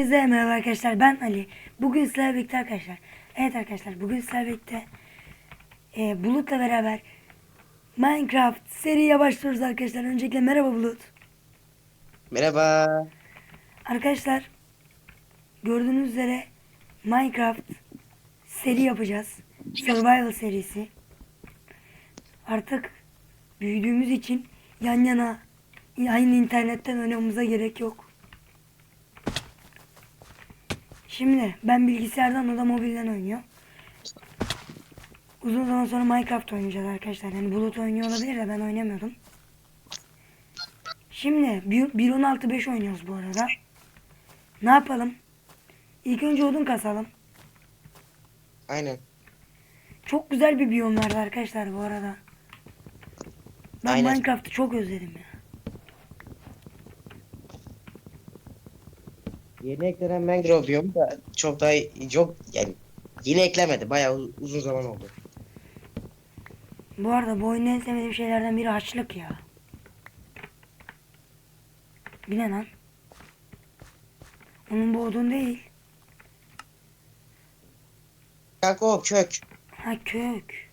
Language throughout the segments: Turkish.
Herkese merhaba arkadaşlar ben Ali. Bugün sizlerle birlikte arkadaşlar. Evet arkadaşlar bugün sizlerle birlikte e, Bulut'la beraber Minecraft seriye başlıyoruz arkadaşlar. Öncelikle merhaba Bulut. Merhaba. Arkadaşlar gördüğünüz üzere Minecraft seri yapacağız. Survival serisi. Artık büyüdüğümüz için yan yana aynı internetten oynamamıza gerek yok. Şimdi ben bilgisayardan o da mobilden oynuyor. Uzun zaman sonra Minecraft oynayacağız arkadaşlar. Yani Bulut oynuyor olabilir de ben oynamıyordum. Şimdi 1.16.5 oynuyoruz bu arada. Ne yapalım? İlk önce odun kasalım. Aynen. Çok güzel bir biyom vardı arkadaşlar bu arada. Ben Aynen. Minecraft'ı çok özledim ya. Yeni eklenen mangrove biyomu da çok daha çok yani yeni eklemedi. Bayağı uzun zaman oldu. Bu arada bu oyunun en sevmediğim şeylerden biri açlık ya. Bir ne lan? Onun bu odun değil. Kanka o kök. Ha kök.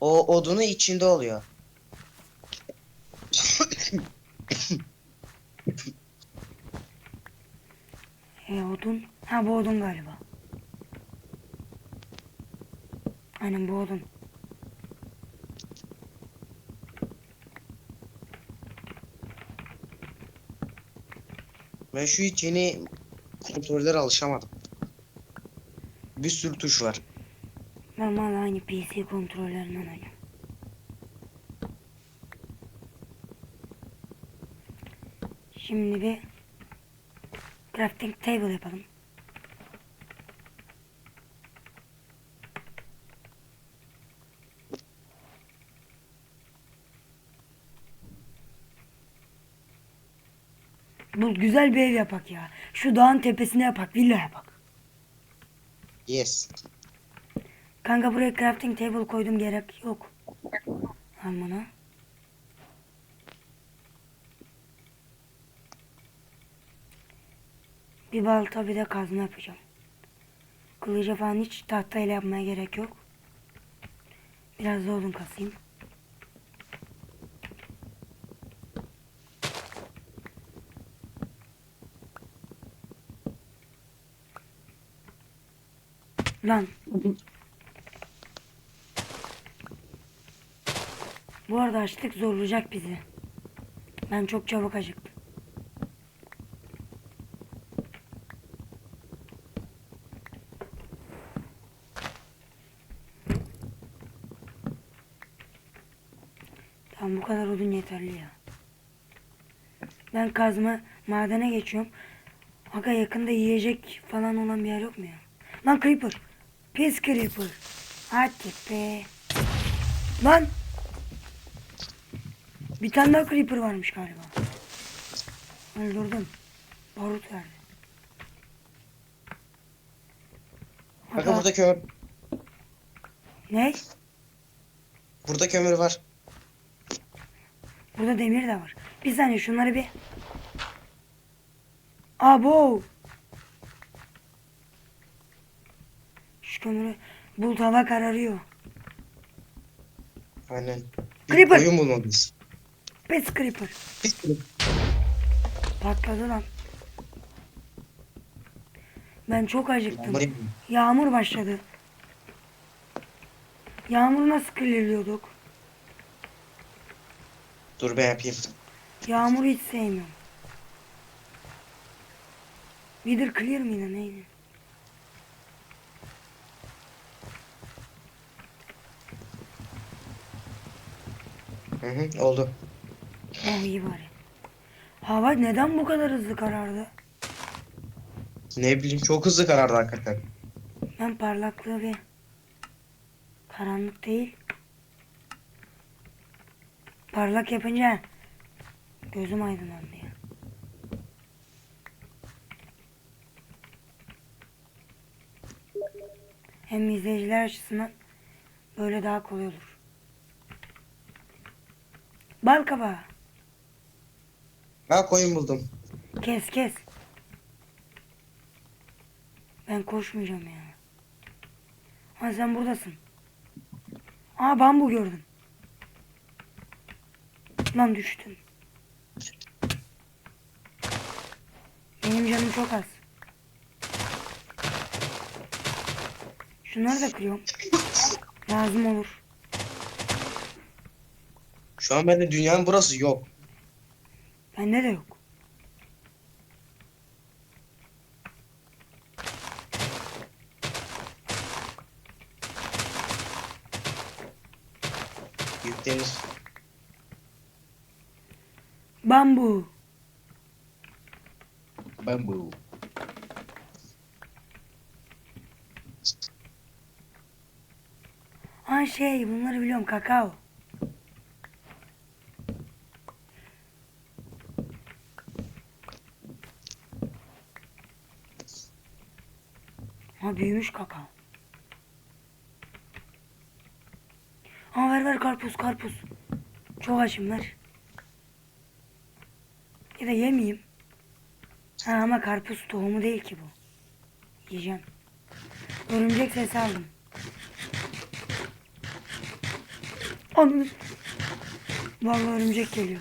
O odunu içinde oluyor. E odun. Ha bu odun galiba. Aynen bu odun. Ben şu hiç yeni kontrollere alışamadım. Bir sürü tuş var. Ben valla aynı PC kontrollerinden oynuyorum. Şimdi bir crafting table yapalım. Bu güzel bir ev yapak ya. Şu dağın tepesine yapak, villa yapak. Yes. Kanka buraya crafting table koydum gerek yok. Almana. Bir balta bir de kazma yapacağım. Kılıcı falan hiç tahtayla yapmaya gerek yok. Biraz da odun kasayım. Lan Bu arada açlık zorlayacak bizi. Ben çok çabuk acıktım. Tamam bu kadar odun yeterli ya. Ben kazma madene geçiyorum. Aga yakında yiyecek falan olan bir yer yok mu ya? Lan creeper. Pis creeper. Hadi be. Lan. Bir tane daha creeper varmış galiba. Öldürdüm. Barut verdi. Aga, burada kömür. ne? Burada kömür var. Burada demir de var. Bir saniye şunları bir... Abo! Şu kömürü... Bulut hava kararıyor. Aynen. Bir Creeper. koyun bulmalıyız. Pes creeper. Bir- Patladı lan. Ben çok acıktım. Yağmur yağıyor. Yağmur başladı. Yağmur nasıl clearliyorduk? Dur ben yapayım. Yağmur hiç sevmiyorum. Wither clear miydi neydi? Hı hı, oldu. Oh iyi bari. Hava neden bu kadar hızlı karardı? Ne bileyim çok hızlı karardı hakikaten. Ben parlaklığı bir karanlık değil. Parlak yapınca gözüm aydınlandı ya. Hem izleyiciler açısından böyle daha kolay olur. Bal kabağı. Ha koyun buldum. Kes kes. Ben koşmayacağım ya. Ha sen buradasın. Aa bambu gördüm. Lan düştüm. Benim canım çok az. Şunları da kırıyorum. Lazım olur. Şu an bende dünyanın burası yok. Bende de yok. Büyük deniz. Bambu. Ben bu. Ha şey bunları biliyorum kakao. Ha büyümüş kakao. Ha ver ver karpuz karpuz. Çok açım ver. Ya da yemeyeyim. Ha ama karpuz tohumu değil ki bu. Yiyeceğim. Örümcek sesi aldım. Ananı. Vallahi örümcek geliyor.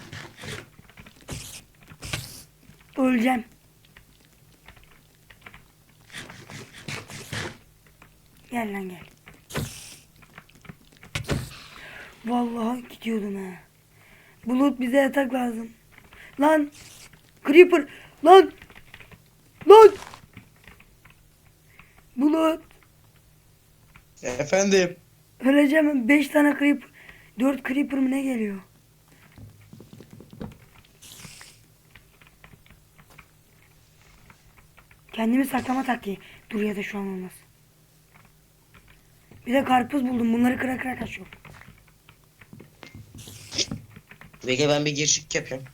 Öleceğim. Gel lan gel. Vallahi gidiyordum ha. Bulut bize yatak lazım. Lan. Creeper. Lan. Lan. Bulut. Efendim. Öleceğim. 5 tane creeper. 4 creeper mı ne geliyor? Kendimi saklama taktiği. Dur ya da şu an olmaz. Bir de karpuz buldum. Bunları kıra kıra kaçıyorum. Bekle ben bir giriş yapıyorum.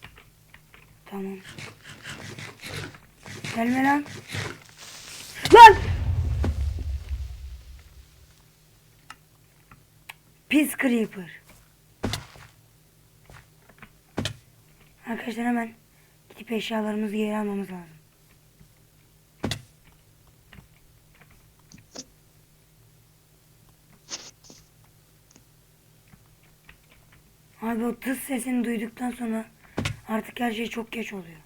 Tamam. Gelme lan. Lan! Pis creeper. Arkadaşlar hemen gidip eşyalarımızı geri almamız lazım. Abi o tıs sesini duyduktan sonra artık her şey çok geç oluyor.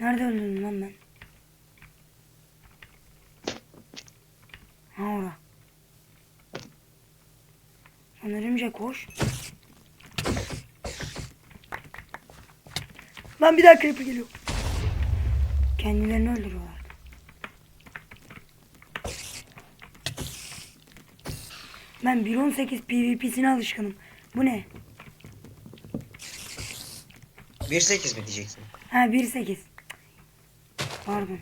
Nerede öldüm lan ben? Ha ora. Lan örümcek koş. Lan bir daha creeper geliyor. Kendilerini öldürüyorlar. Ben 1.18 PvP'sine alışkınım. Bu ne? 1.8 mi diyeceksin? Ha 1.8. Pardon.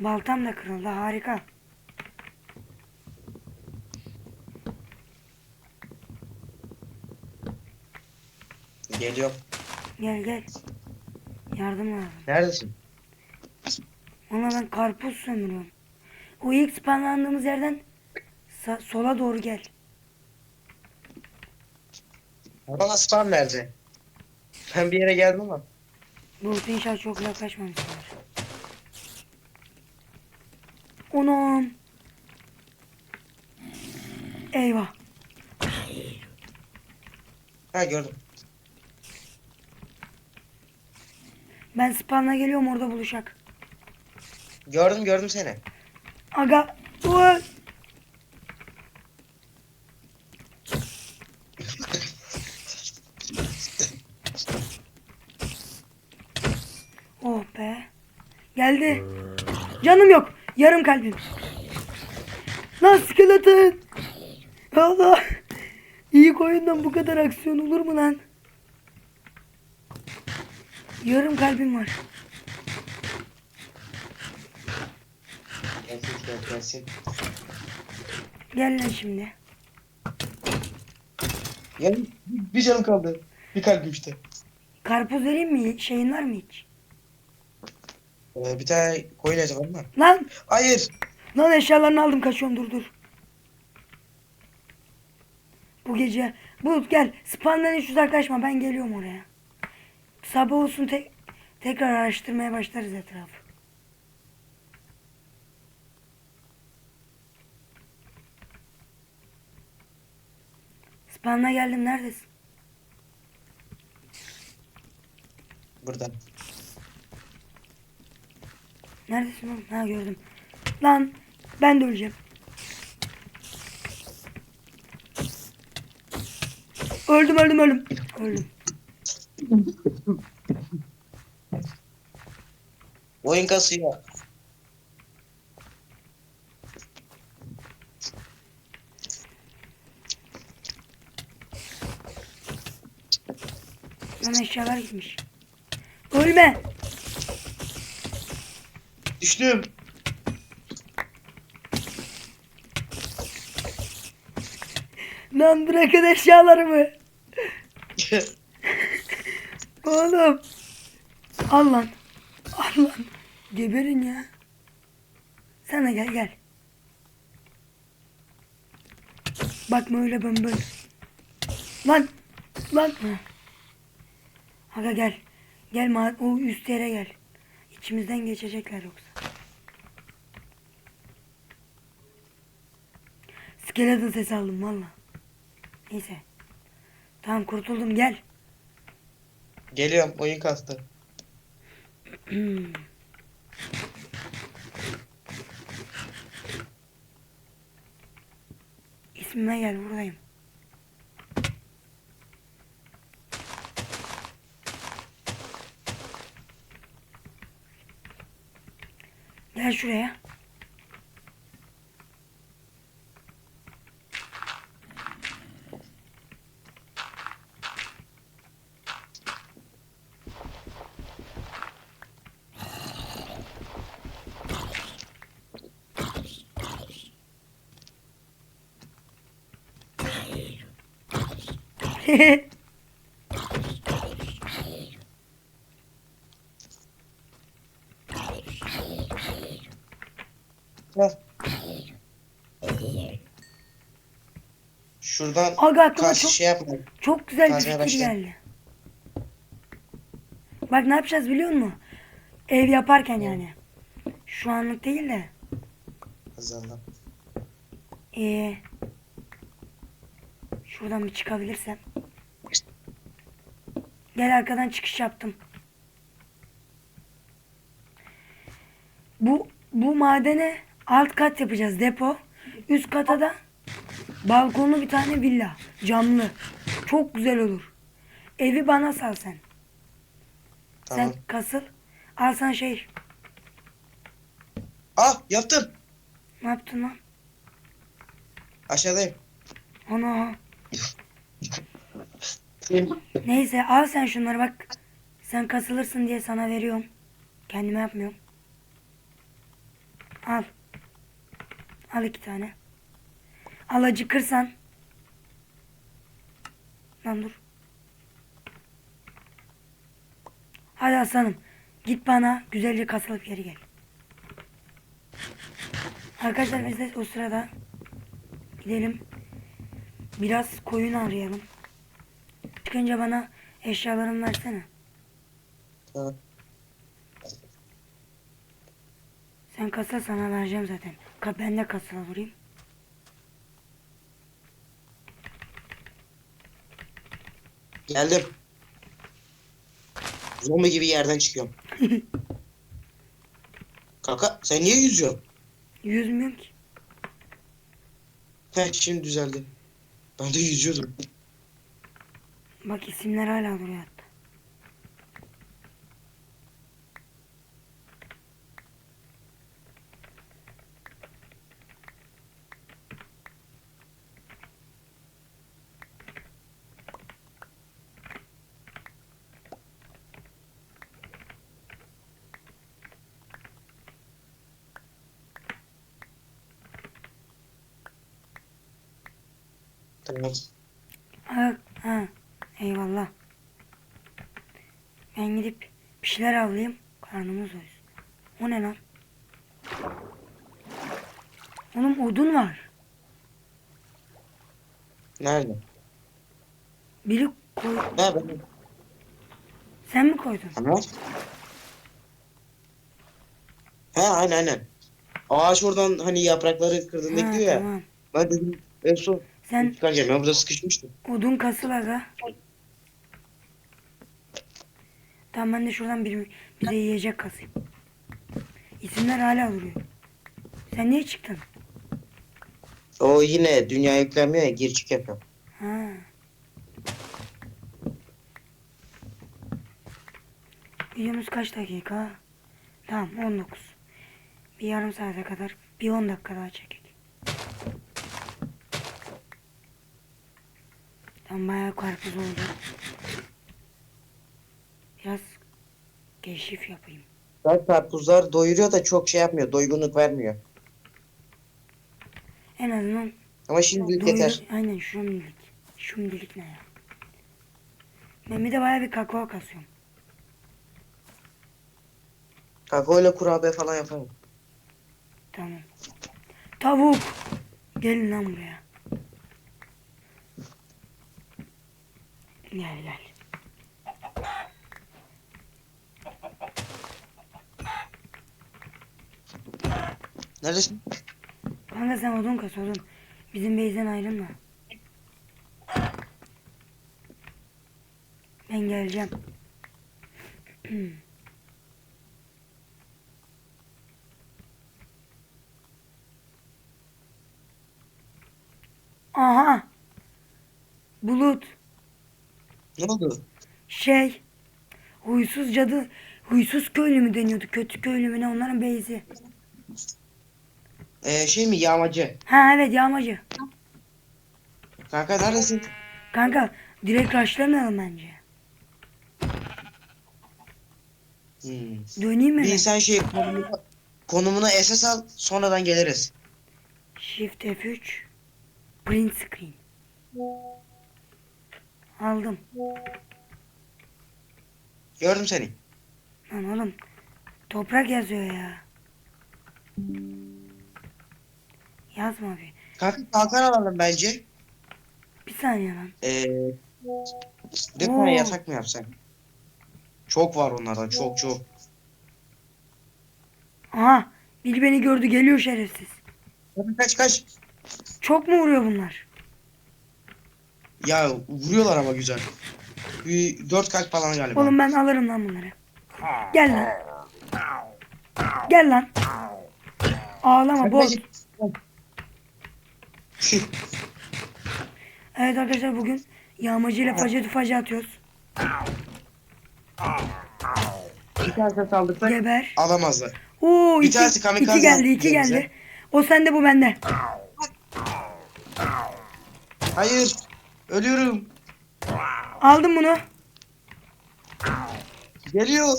Baltam da kırıldı harika. Geliyorum. Gel gel. Yardım lazım. Neredesin? Ona ben karpuz sömürüyorum. O ilk spawnlandığımız yerden sola doğru gel. Bana spam nerede? Ben bir yere geldim ama. Bulut inşallah çok yaklaşmamışlar. Onam. Eyvah. Ha gördüm. Ben spawn'a geliyorum orada buluşak. Gördüm gördüm seni. Aga. Dur. Oh be. Geldi. Canım yok. Yarım kalbim. Lan skeleton. Allah. İyi oyundan bu kadar aksiyon olur mu lan? Yarım kalbim var. Gelsin gel gelsin. Gel lan şimdi. Ya bir canım kaldı. Bir kalbim işte. Karpuz vereyim mi? Şeyin var mı hiç? Ee, bir tane koyun acaba mı? Lan. Hayır. Lan eşyalarını aldım kaçıyorum dur dur. Bu gece Bulut gel spawndan hiç uzaklaşma ben geliyorum oraya. Sabah olsun tek Tekrar araştırmaya başlarız etrafı. Spawn'a geldim neredesin? Burada. Neredesin oğlum? Ha gördüm. Lan ben de öleceğim. Öldüm öldüm öldüm. Öldüm. Oyun kasıyor. Lan eşyalar gitmiş. Ölme. Düştüm. Lan bırakın eşyalarımı. Oğlum. Al lan. Al lan. Geberin ya. Sen de gel gel. Bakma öyle ben böyle. Lan. Lan. Aga gel. Gel o üst yere gel. İçimizden geçecekler yoksa. Skeleton sesi aldım valla. Neyse. Tamam kurtuldum gel. Geliyorum oyun kastı. İsmime gel buradayım. Gel şuraya. Heh. Şuradan Aga aklıma kas çok şey yapma. Çok güzel bir Kazmaya fikir başlayalım. geldi. Bak ne yapacağız biliyor musun? Ev yaparken yani. Şu anlık değil de. Kazandım. Ee, şuradan bir çıkabilirsem. Gel arkadan çıkış yaptım. Bu bu madene alt kat yapacağız depo. Üst kata da balkonlu bir tane villa. Camlı. Çok güzel olur. Evi bana sal sen. Tamam. Sen kasıl. Al sen şey. Ah yaptım. Ne yaptın lan? Aşağıdayım. Ana. Neyse al sen şunları bak. Sen kasılırsın diye sana veriyorum. Kendime yapmıyorum. Al. Al iki tane. Al acıkırsan. Lan dur. Hadi aslanım. Git bana güzelce kasılıp geri gel. Arkadaşlar biz de o sırada gidelim. Biraz koyun arayalım. Çıkınca bana eşyalarımı versene. Tamam. Sen kasa sana vereceğim zaten. Ka ben de kasala vurayım. Geldim. Zombi gibi yerden çıkıyorum. Kaka sen niye yüzüyorsun? Yüzmüyorum ki. Heh şimdi düzeldi. Ben de yüzüyordum. Bak isimler hala duruyor hatta. Tamam. Ha, ha. Eyvallah. Ben gidip bir şeyler avlayayım. Karnımız doysun. O ne lan? Oğlum odun var. Nerede? Biri koy... Ha ben. Sen mi koydun? Tamam. He aynen aynen. Ağaç oradan hani yaprakları kırdığında gidiyor ya. tamam. Ben dedim en son Sen çıkacağım ben burada sıkışmıştım. odun kasıl aga. Tamam ben de şuradan bir, bize yiyecek kasayım. İsimler hala duruyor. Sen niye çıktın? O yine dünya yüklenmiyor ya gir çık yapıyor. Ha. Videomuz kaç dakika? Tamam 19. Bir yarım saate kadar bir 10 dakika daha çekek. Tam bayağı karpuz oldu. Biraz keşif yapayım. Ben karpuzlar doyuruyor da çok şey yapmıyor. Doygunluk vermiyor. En azından Ama şimdilik doyur- yeter. Aynen şimdilik. Şimdilik ne ya? Ben bir de bayağı bir kakao kasıyorum. Kakaoyla kurabiye falan yaparım. Tamam. Tavuk. Gelin lan buraya. Gel gel. Neredesin? Kanka sen odun kas odun. Bizim beyzen ayrılma. Ben geleceğim. Aha. Bulut. Ne oldu? Şey. Huysuz cadı. Huysuz köylü mü deniyordu? Kötü köylü mü ne? Onların beyzi. Ee, şey mi yağmacı? Ha evet yağmacı. Kanka neredesin? Kanka direkt rushlamayalım bence. Hmm. Döneyim mi? Bir ben? sen şey konumuna, konumuna SS al sonradan geliriz. Shift F3 Print screen Aldım. Gördüm seni. Lan oğlum toprak yazıyor ya. Yazma bir. Kanka kalkan alalım bence. Bir saniye lan. Ee, bir Oo. yatak mı yapsak? Çok var onlardan çok çok. Aha biri beni gördü geliyor şerefsiz. Hadi kaç kaç. Çok mu vuruyor bunlar? Ya vuruyorlar ama güzel. Bir dört kalp falan galiba. Oğlum ben alırım lan bunları. Gel lan. Gel lan. Ağlama bot. kaç. Evet arkadaşlar bugün yağmacı ile facı facı atıyoruz. Bir tane saldık da Geber. alamazlar. Oo Bir iki, tanesi kamikaze iki geldi attı iki bize. geldi. O sende bu bende. Hayır. Ölüyorum. Aldım bunu. Geliyor.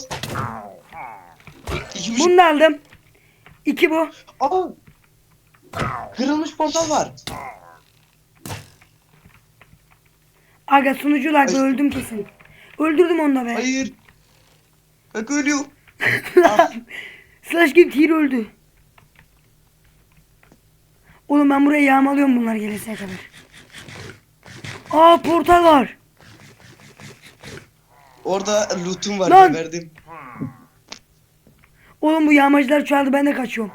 İki Bunu da aldım. İki bu. Aa! Kırılmış portal var. Aga sunucu lag Ay. öldüm kesin. Öldürdüm onu da be. Hayır. Bak ölüyor. Slash gibi tir öldü. Oğlum ben buraya yağmalıyorum bunlar geleseye kadar. Aa portal var. Orada lootum var Lan! verdim. Oğlum bu yağmacılar çoğaldı ben de kaçıyorum.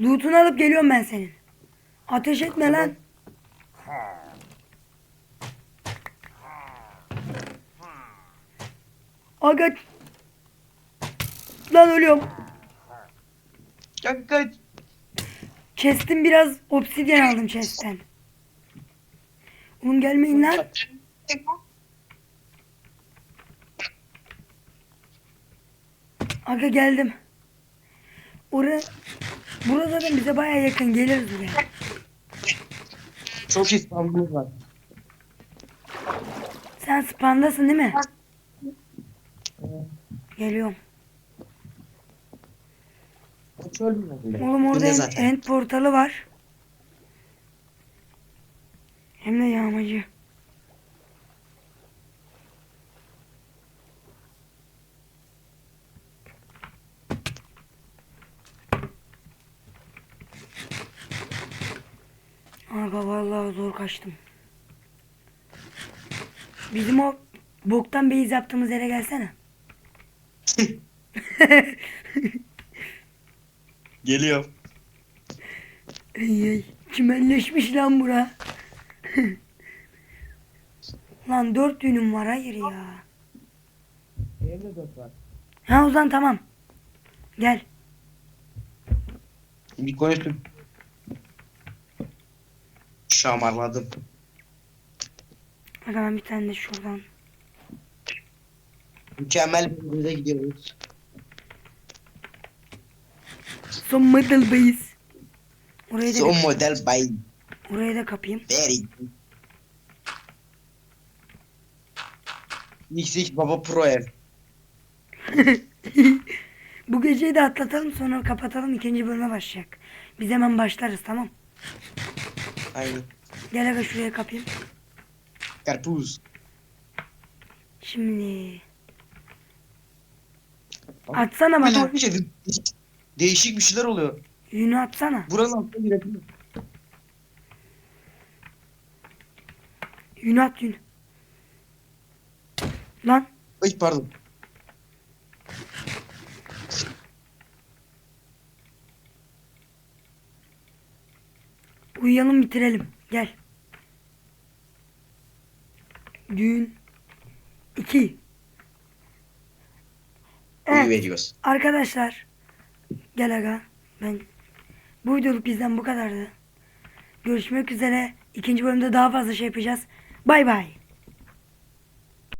Loot'unu alıp geliyorum ben senin. Ateş etme lan. Aga. Lan ölüyorum. Kaç kaç. Chest'im biraz obsidyen aldım chest'ten. Oğlum gelmeyin lan. Aga geldim. Ora Burası zaten bize baya yakın geliriz buraya. Çok İstanbul var. Sen spandasın değil mi? Geliyorum. O çöl mü? Oğlum orada end, zaten. end portalı var. Hem de yağmacı. Aga vallahi zor kaçtım. Bizim o boktan base yaptığımız yere gelsene. Geliyor. Ey ey. Çimenleşmiş lan bura. lan dört düğünüm var hayır ya. Benim de dört var. Ha Ozan tamam. Gel. Bir konuştum. Şamarladım. Ben bir tane de şuradan. Mükemmel bir yere gidiyoruz. Son middle base. Orayı da, Son model bay. orayı da kapayım. Very. XX Baba Pro ev. Bu geceyi de atlatalım sonra kapatalım ikinci bölüme başlayacak. Biz hemen başlarız tamam. Aynen. Gel aga şuraya kapayım. Karpuz. Şimdi. Atsana Bir de bana. olunca de- değişik bir şeyler oluyor. Yünü atsana. Buranın altında bir yapıyor. Yünü at yünü. Lan. Ay pardon. Uyuyalım bitirelim. Gel. Düğün 2. Uyu Evet veriyoruz. arkadaşlar. Gel aga. Ben bu videoluk bizden bu kadardı. Görüşmek üzere. İkinci bölümde daha fazla şey yapacağız. Bay bay.